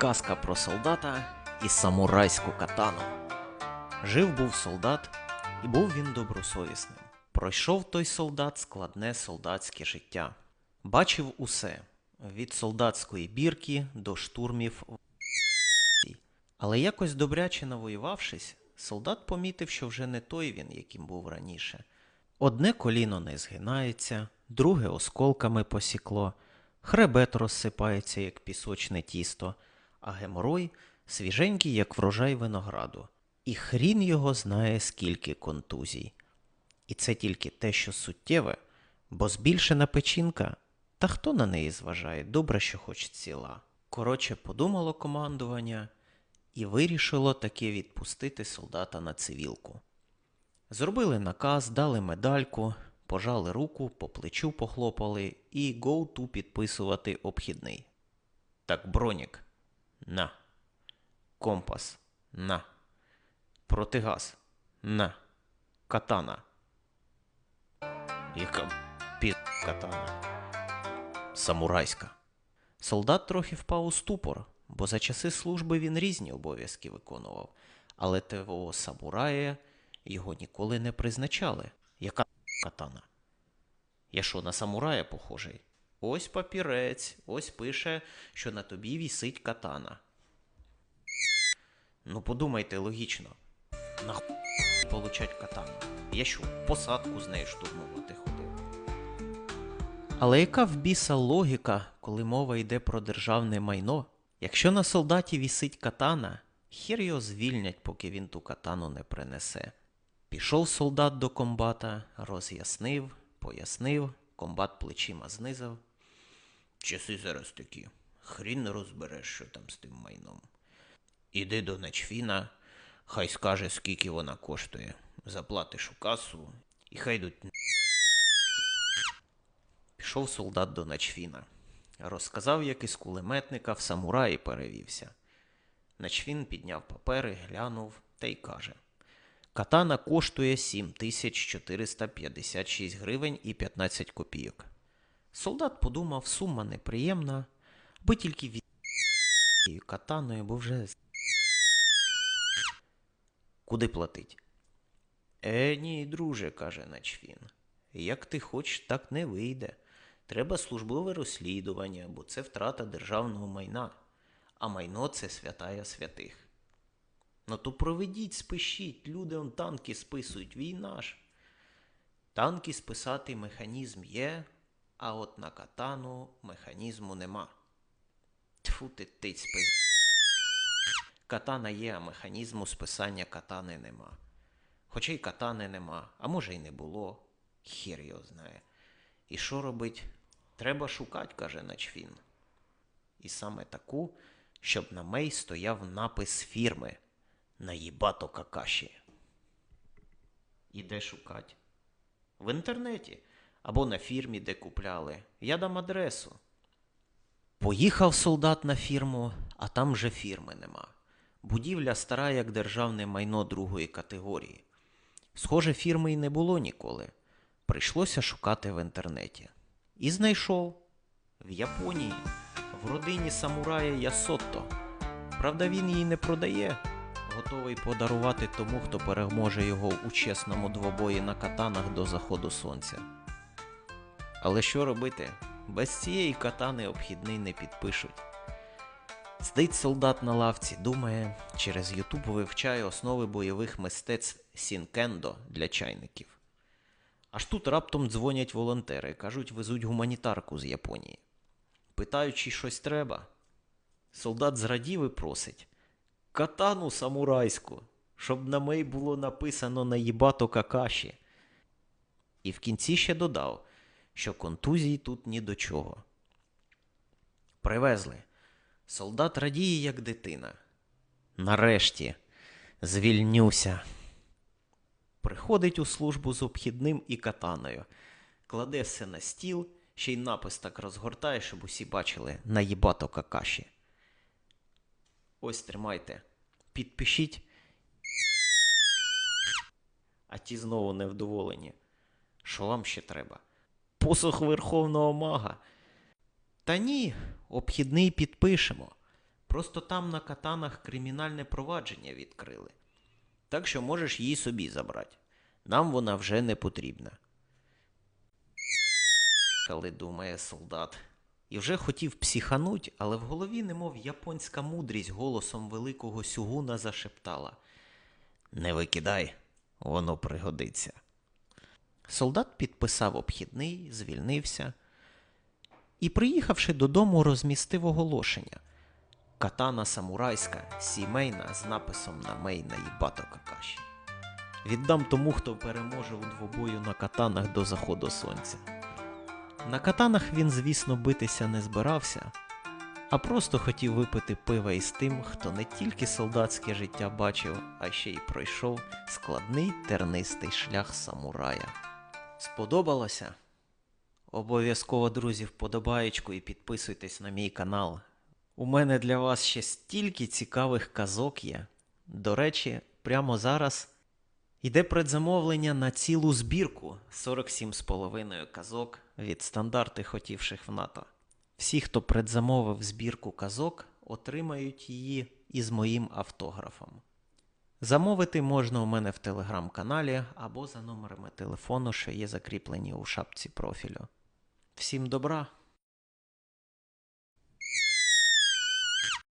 Казка про солдата і самурайську катану. Жив був солдат, і був він добросовісним. Пройшов той солдат складне солдатське життя. Бачив усе від солдатської бірки до штурмів. Але якось добряче навоювавшись, солдат помітив, що вже не той він, яким був раніше. Одне коліно не згинається, друге осколками посікло, хребет розсипається, як пісочне тісто, а геморой свіженький, як врожай винограду. І хрін його знає, скільки контузій. І це тільки те, що суттєве, бо збільшена печінка, та хто на неї зважає, добре, що хоч ціла. Коротше, подумало командування і вирішило таки відпустити солдата на цивілку. Зробили наказ, дали медальку, пожали руку, по плечу похлопали і go-to підписувати обхідний. Так, бронік, на. Компас, на. Протигаз, на. Катана. Яка пі... катана. Самурайська. Солдат трохи впав у ступор, бо за часи служби він різні обов'язки виконував, але того самурая його ніколи не призначали. Яка катана? Я що, на самурая похожий? Ось папірець, ось пише, що на тобі вісить катана. Ну подумайте логічно. Нахуй получать катану? Я що, посадку з нею штурмувати ходив? Але яка в біса логіка, коли мова йде про державне майно? Якщо на солдаті вісить катана, хір його звільнять, поки він ту катану не принесе. Пішов солдат до комбата, роз'яснив, пояснив, комбат плечима знизав. Часи зараз такі, хрін не розбереш, що там з тим майном. Іди до начфіна, хай скаже, скільки вона коштує. Заплатиш у касу, і хай йдуть. Пішов солдат до начфіна. Розказав, як із кулеметника в самураї перевівся. Начфін підняв папери, глянув та й каже: Катана коштує 7456 гривень і 15 копійок. Солдат подумав, сума неприємна, бо тільки від катаною, бо вже куди платить? Е, ні, друже, каже начфін. Як ти хочеш, так не вийде. Треба службове розслідування, бо це втрата державного майна, а майно це святая святих. Ну то проведіть, спишіть, люди он танки списують, війна ж. Танки списати механізм є, а от на катану механізму нема. Тьфу ти тиць спис. Катана є, а механізму списання катани нема. Хоча й катани нема, а може й не було. Хір його знає. І що робить? Треба шукать, каже начфін. І саме таку, щоб на мей стояв напис фірми Наїбато какаші. І де шукать? В інтернеті або на фірмі, де купляли. Я дам адресу. Поїхав солдат на фірму, а там вже фірми нема. Будівля стара, як державне майно другої категорії. Схоже, фірми й не було ніколи. Прийшлося шукати в інтернеті. І знайшов в Японії, в родині самурая Ясотто. Правда, він її не продає, готовий подарувати тому, хто переможе його у чесному двобої на катанах до заходу сонця. Але що робити? Без цієї катани обхідний не підпишуть. Сидить солдат на лавці, думає, через Ютуб вивчає основи бойових мистецтв Сінкендо для чайників. Аж тут раптом дзвонять волонтери, кажуть, везуть гуманітарку з Японії. Питають, чи щось треба. Солдат зрадів і просить катану самурайську, щоб на мей було написано наїбато какаші. І в кінці ще додав, що контузій тут ні до чого. Привезли. Солдат радіє, як дитина. Нарешті звільнюся. Приходить у службу з обхідним і катаною, кладе все на стіл, ще й напис так розгортає, щоб усі бачили наїбато какаші. Ось тримайте. Підпишіть. А ті знову невдоволені. Що вам ще треба? Посох верховного мага. Та ні, обхідний підпишемо. Просто там на катанах кримінальне провадження відкрили. Так що можеш її собі забрати. Нам вона вже не потрібна. Коли думає солдат. І вже хотів психануть, але в голові, немов японська мудрість голосом великого сюгуна зашептала Не викидай, воно пригодиться. Солдат підписав обхідний, звільнився і, приїхавши додому, розмістив оголошення. Катана самурайська, сімейна з написом на мейна і бато какаші. Віддам тому, хто переможе у двобою на катанах до заходу сонця. На катанах він, звісно, битися не збирався, а просто хотів випити пива із тим, хто не тільки солдатське життя бачив, а ще й пройшов складний тернистий шлях самурая. Сподобалося? Обов'язково, друзі, вподобаєчку і підписуйтесь на мій канал. У мене для вас ще стільки цікавих казок є. До речі, прямо зараз йде предзамовлення на цілу збірку 47,5 казок від стандарти хотівших в НАТО. Всі, хто предзамовив збірку казок, отримають її із моїм автографом. Замовити можна у мене в телеграм-каналі або за номерами телефону, що є закріплені у шапці профілю. Всім добра!